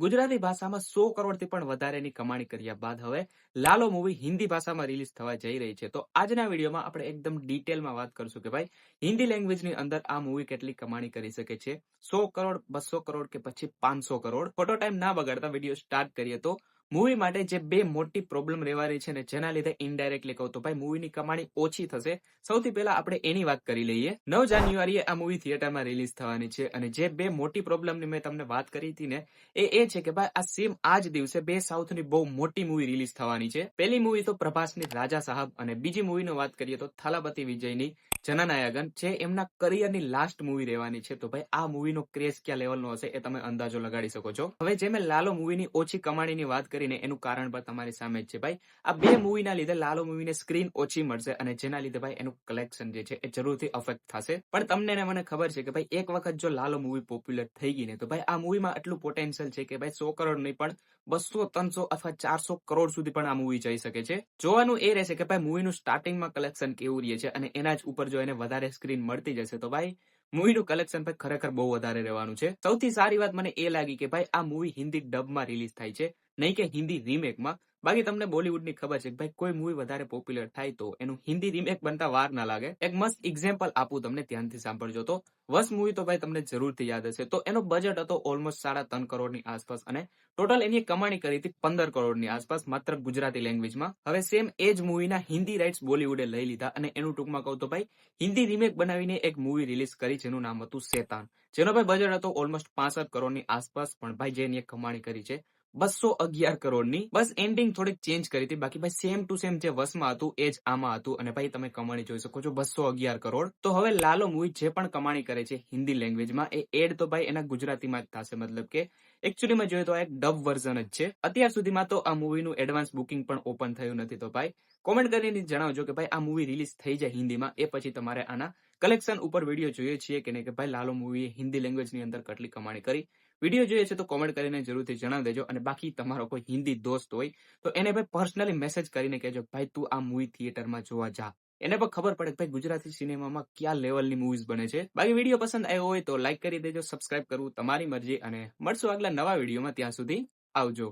ગુજરાતી ભાષામાં સો કરોડથી પણ વધારેની કમાણી કર્યા બાદ હવે લાલો મૂવી હિન્દી ભાષામાં રિલીઝ થવા જઈ રહી છે. તો આજના વિડીયોમાં આપણે એકદમ ડિટેલમાં વાત કરશું કે ભાઈ હિન્દી લેંગ્વેજની અંદર આ મૂવી કેટલી કમાણી કરી શકે છે? સો કરોડ, બસો કરોડ કે પછી પાંચસો કરોડ? ખોટો ટાઈમ ના બગાડતા વીડિયો સ્ટાર્ટ કરીએ તો મૂવી માટે જે બે મોટી પ્રોબ્લેમ રહેવાની છે ને, જેના લીધે ઇનડાયરેક્ટલી કહું તો ભાઈ મૂવીની કમાણી ઓછી થશે. સૌથી પહેલા આપણે એની વાત કરી લઈએ. નવ જાન્યુઆરીએ આ મૂવી થિયેટરમાં રિલીઝ થવાની છે અને જે બે મોટી પ્રોબ્લેમની મેં તમને વાત કરી હતી ને, એ એ છે કે ભાઈ આ સેમ આ જ દિવસે બે સાઉથની બહુ મોટી મૂવી રિલીઝ થવાની છે. પહેલી મૂવી તો પ્રભાસની રાજા સાહબ અને બીજી મૂવીનો વાત કરીએ તો થાલાપતિ વિજયની. જનનાયગન જે એમના કરિયરની લાસ્ટ મૂવી રહેવાની છે, તો ભાઈ આ મૂવીનો ક્રેઝ ક્યાં લેવલનો હશે એ તમે અંદાજો લગાડી શકો છો. હવે જે મેં લાલો મૂવીની ઓછી કમાણીની વાત કરીને એનું કારણ પણ તમારી સામે જ છે ભાઈ. આ બે મૂવીના લીધે લાલો મૂવીને સ્ક્રીન ઓછી મળશે અને જેના લીધે ભાઈ એનું કલેક્શન જે છે એ જરૂરથી અફેક્ટ થશે. પણ તમને મને ખબર છે કે ભાઈ એક વખત જો લાલો મૂવી પોપ્યુલર થઈ ગઈ ને, તો ભાઈ આ મૂવીમાં એટલું પોટેન્શિયલ છે કે ભાઈ સો કરોડ નહીં, પણ બસો, ત્રણસો અથવા ચારસો કરોડ સુધી પણ આ મૂવી જઈ શકે છે. જોવાનું એ રહેશે કે ભાઈ મૂવીનું સ્ટાર્ટિંગમાં કલેક્શન કેવું રહે છે અને એના જ ઉપર જો એને વધારે સ્ક્રીન મળતી જશે તો ભાઈ, મૂવીનું કલેક્શન ભાઈ ખરેખર બહુ વધારે રહેવાનું છે. સૌથી સારી વાત મને એ લાગી કે ભાઈ, આ મૂવી હિન્દી ડબમાં રિલીઝ થાય છે. નહીં કે હિન્દી રીમેકમાં. બાકી તમને બોલિવૂડની ખબર છે ભાઈ કોઈ મૂવી વધારે પોપ્યુલર થાય તો એનું હિન્દી રીમેક બનતા વાર ના લાગે. એક મસ્ત એક્ઝામ્પલ આપું તમને ધ્યાનથી સાંભળજો તો. વસ મૂવી તો ભાઈ તમને જરૂરથી યાદ હશે. તો એનો બજેટ હતો ઓલમોસ્ટ સાડા ત્રણ કરોડની આસપાસ અને ટોટલ એની કમાણી કરી હતી પંદર કરોડની આસપાસ માત્ર ગુજરાતી લેંગ્વેજમાં હવે સેમ એ જ મૂવીના હિન્દી રાઇટ્સ બોલીવુડે લઈ લીધા અને એનું ટૂંકમાં કહું તો ભાઈ હિન્દી રીમેક બનાવીને એક મૂવી રિલીઝ કરી જેનું નામ હતું શેતાન. જેનો ભાઈ બજેટ હતો ઓલમોસ્ટ પાસઠ કરોડની આસપાસ પણ ભાઈ જેની કમાણી કરી છે બસો અગિયાર કરોડની. બસ એન્ડિંગ થોડીક ચેન્જ કરી હતી. બાકી ભાઈ સેમ ટુ સેમ જે વસમાં હતું, એ જ આમાં હતું. અને ભાઈ તમે કમાણી જોઈ શકો છો, બસો અગિયાર કરોડ. તો હવે લાલો મૂવી જે પણ કમાણી કરે છે હિન્દી લેંગ્વેજમાં એ એડ તો ભાઈ એના ગુજરાતીમાં જ થશે. મતલબ કે એકચ્યુઅલીમાં જોઈએ તો આ એક ડબ વર્ઝન જ છે. અત્યાર સુધીમાં તો આ મૂવીનું એડવાન્સ બુકિંગ પણ ઓપન થયું નથી તો ભાઈ. કોમેન્ટ કરીને જણાવજો કે ભાઈ આ મૂવી રિલીઝ થઈ જાય હિન્દીમાં, એ પછી તમારે આના કલેક્શન ઉપર વીડિયો જોઈએ છીએ કે નહીં, કે ભાઈ લાલો મૂવી હિન્દી લેંગ્વેજની અંદર કેટલી કમાણી કરી. વીડિયો જોઈએ છે તો કોમેન્ટ કરીને જરૂરથી જણાવી દેજો અને બાકી તમારો કોઈ હિન્દી દોસ્ત હોય તો એને ભાઈ પર્સનલી મેસેજ કરીને કહેજો ભાઈ તું આ મૂવી થિયેટરમાં જોવા જા. એને પણ ખબર પડે કે ભાઈ ગુજરાતી સિનેમામાં કયા લેવલની મૂવીઝ બને છે. બાકી વીડિયો પસંદ આવ્યો હોય તો લાઈક કરી દેજો સબસ્ક્રાઇબ કરવું તમારી મરજી અને મળશું આગલા નવા વિડીયોમાં ત્યાં સુધી આવજો.